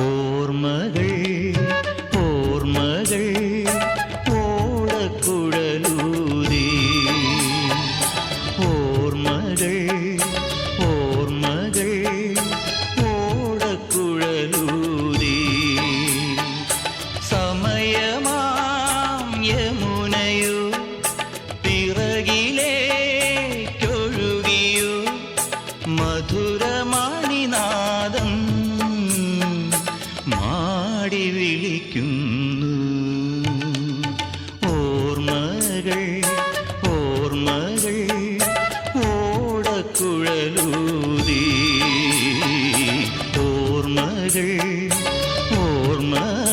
ഓർമ്മകൾ ഓർമ്മകൾ ഓർമ്മകൾ.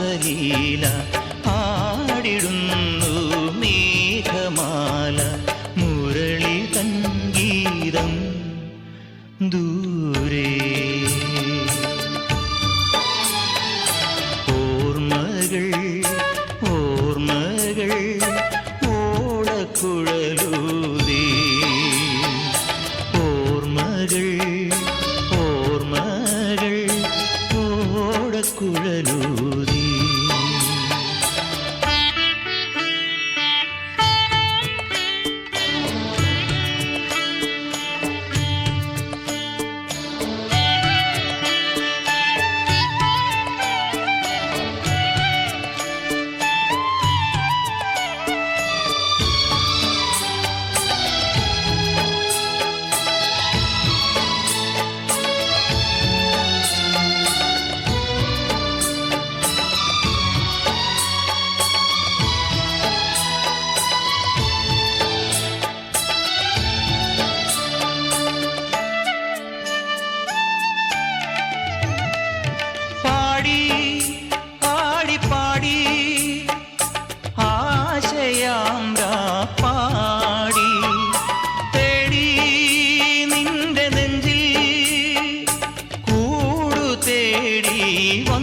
രാസലീല ആടിടുന്നു മേഘമാല മുരളി സംഗീതം ദൂരെ. ഓർമ്മകൾ ഓർമ്മകൾ ഓടക്കുഴലൂതി. ഓർമ്മകൾ ഓർമ്മകൾ ഓടക്കുഴലൂതി.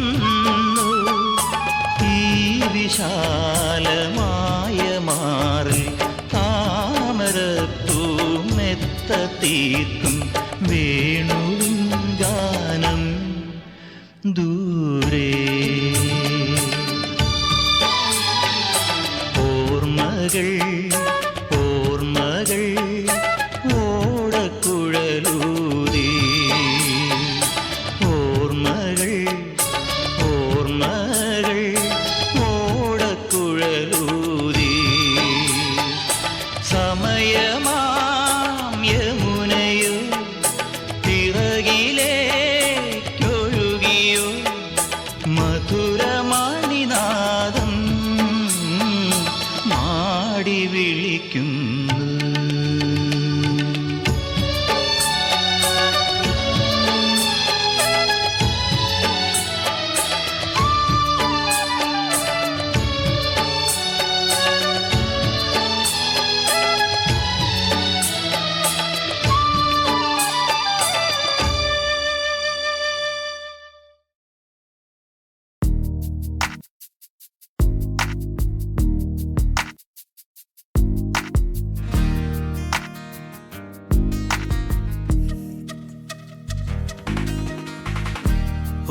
വന്നു. ഈ വിശാലമായ മാറിൽ താമരപ്പൂ മെത്ത തീർക്കും വേണുവിൻ ഗാനം. ദൂരെ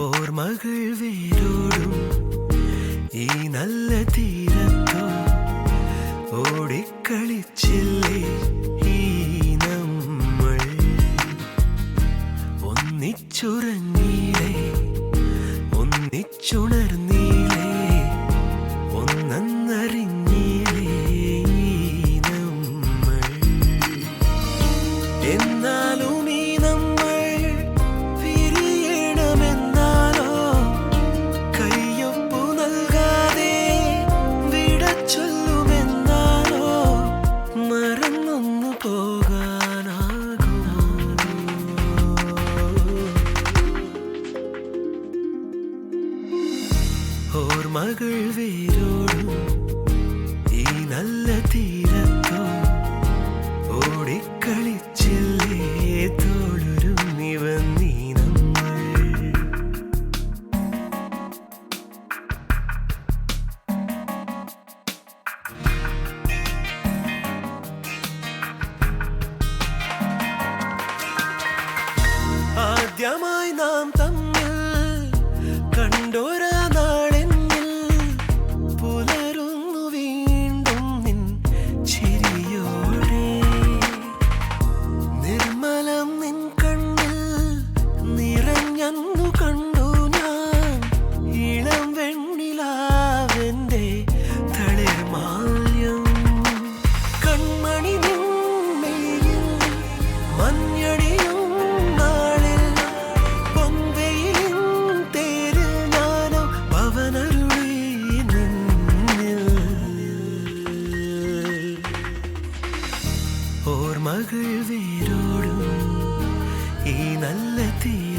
ഓർമ്മകൾ വേരോടും ഈ നല്ല തീരത്തോ ഓടിക്കളിച്ചില്ലേ ഈ നമ്മൾ ഒന്നിച്ചുണർന്നീലേ മകൾ വേരോടും ഈ നല്ല തീരത്തോ ഓടിക്കളിച്ചില്ലേ തോളുരും നിവന്നീ നമ്മൾ. ആദ്യമായി നാം നല്ല തീ